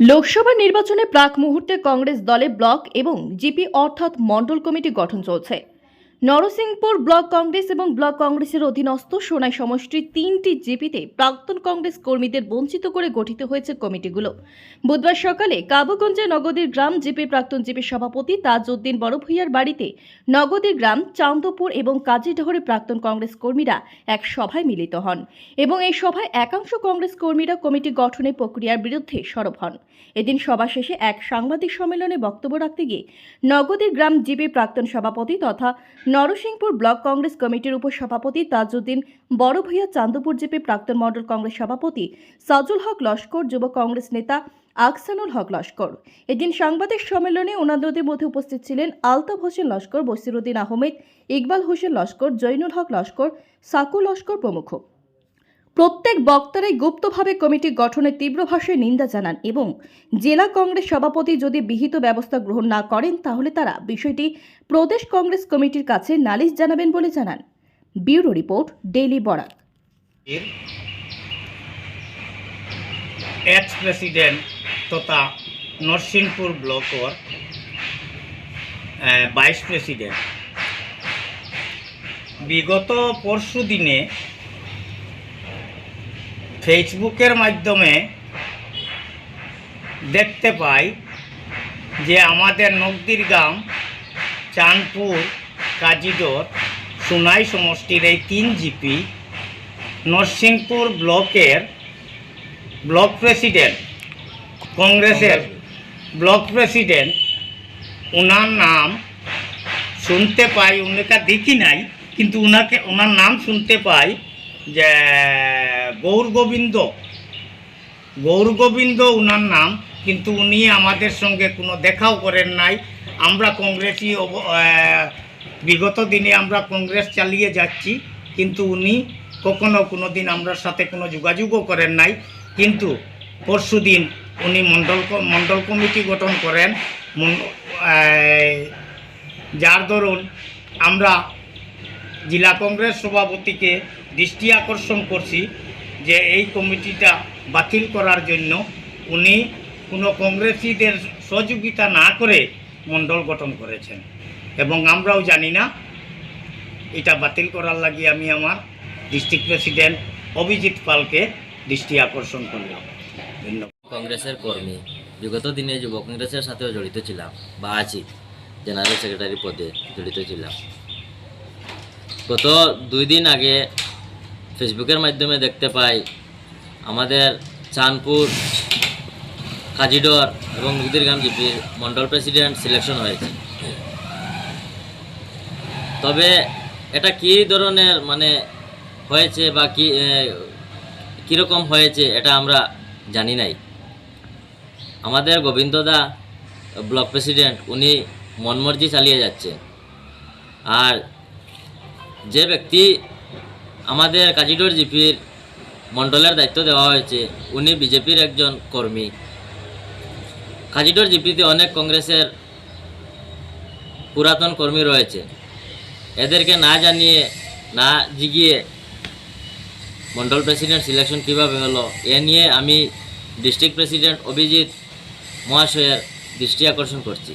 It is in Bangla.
লোকসভা নির্বাচনে প্রাক মুহূর্তে কংগ্রেস দলে ব্লক এবং জিপি অর্থাৎ মণ্ডল কমিটি গঠন চলছে। নরসিংপুর ব্লক কংগ্রেস এবং ব্লক কংগ্রেসের অধীনস্থ সোনাই সমষ্টির তিনটি জিপিতে প্রাক্তন কংগ্রেস কর্মীদের বঞ্চিত করে গঠিত হয়েছে কমিটিগুলো। বুধবার সকালে কাবুগঞ্জে নগদীর গ্রাম জিপির প্রাক্তন জিপি সভাপতি তাজউদ্দিন বড়ভূইয়ার বাড়িতে নগদীর গ্রাম চান্দপুর এবং কাজীডহরের প্রাক্তন কংগ্রেস কর্মীরা এক সভায় মিলিত হন এবং এই সভায় একাংশ কংগ্রেস কর্মীরা কমিটি গঠনের প্রক্রিয়ার বিরুদ্ধে সরব হন। এদিন সভা শেষে এক সাংবাদিক সম্মেলনে বক্তব্য রাখতে গিয়ে নগদীর গ্রাম জিপি প্রাক্তন সভাপতি তথা নরসিংপুর ব্লক কংগ্রেস কমিটির উপসভাপতি তাজউদ্দিন, বড় ভূঁইয়া চান্দপুর জিপি প্রাক্তন মণ্ডল কংগ্রেস সভাপতি সাজুল হক লস্কর, যুব কংগ্রেস নেতা আকসানুল হক লস্কর। এদিন সাংবাদিক সম্মেলনে ওনাদের মধ্যে উপস্থিত ছিলেন আলতাফ হোসেন লস্কর, বসিরুদ্দিন আহমেদ, ইকবাল হোসেন লস্কর জৈনুল হক লস্কর, সাকু লস্কর প্রমুখ। প্রত্যেক বক্তারাই গুপ্তভাবে কমিটি গঠনের তীব্র ভাষায় নিন্দা জানান এবং জেলা কংগ্রেস সভাপতি যদি বিহিত ব্যবস্থা গ্রহণ না করেন, তাহলে তারা বিষয়টি প্রদেশ কংগ্রেস কমিটির কাছে নালিশ জানাবেন বলে জানান। Bureau report, daily Barak ex president তথা নরসিংপুর ব্লকর ভাইস প্রেসিডেন্ট বিগত পরশু দিনে ফেসবুকের মাধ্যমে দেখতে পাই যে আমাদের নগদির গ্রাম চাঁদপুর কাজিদর সুনাই সমষ্টির এই তিন জিপি নরসিংপুর ব্লকের ব্লক প্রেসিডেন্ট কংগ্রেসের ব্লক প্রেসিডেন্ট ওনার নাম শুনতে পাই উনাকে দেখি নাই কিন্তু ওনাকে ওনার নাম শুনতে পাই যে গৌর গোবিন্দ। গৌর গোবিন্দ ওনার নাম, কিন্তু উনি আমাদের সঙ্গে কোনো দেখাও করেন নাই। আমরা কংগ্রেসই বিগত দিনে আমরা কংগ্রেস চালিয়ে যাচ্ছি, কিন্তু উনি কখনো কোনো দিন আমরার সাথে কোনো যোগাযোগও করেন নাই। কিন্তু পরশু দিন উনি মণ্ডল ক- মণ্ডল কমিটি গঠন করেন। যার দরুন আমরা জেলা কংগ্রেস সভাপতিকে দৃষ্টি আকর্ষণ করছি। যে এই কমিটিটা বাতিল করার জন্য উনি কোনো কংগ্রেসীদের সহযোগিতা না করে মণ্ডল গঠন করেছেন। এবং আমরাও জানি না, এটা বাতিল করার লাগি আমি আমার ডিস্ট্রিক্ট প্রেসিডেন্ট অভিজিৎ পালকে দৃষ্টি আকর্ষণ করলাম। ধন্যবাদ। কংগ্রেসের কর্মী, বিগত দিনে যুব কংগ্রেসের সাথেও জড়িত ছিলাম, বা আছি, জেনারেল সেক্রেটারি পদে জড়িত ছিলাম। গত দুই দিন আগে ফেসবুকের মাধ্যমে দেখতে পাই আমাদের চাঁদপুর, কাজিডর এবং মুগদিরগাম জিপির মন্ডল প্রেসিডেন্ট সিলেকশন হয়েছে। তবে এটা কী ধরনের মানে হয়েছে বা কি কীরকম হয়েছে এটা আমরা জানি নাই। আমাদের গোবিন্দদা ব্লক প্রেসিডেন্ট, উনি মনমর্জি চালিয়ে যাচ্ছে আর যে ব্যক্তি আমাদের কাজিডোর জিপির মণ্ডলের দায়িত্ব দেওয়া হয়েছে। উনি বিজেপির একজন কর্মী। কাজিডোর জিপিতে অনেক কংগ্রেসের পুরাতন কর্মী রয়েছে। এদেরকে না জানিয়ে, না জিগিয়ে মন্ডল প্রেসিডেন্ট সিলেকশন কীভাবে হলো, এ নিয়ে আমি ডিস্ট্রিক্ট প্রেসিডেন্ট অভিজিৎ মহাশয়ের দৃষ্টি আকর্ষণ করছি।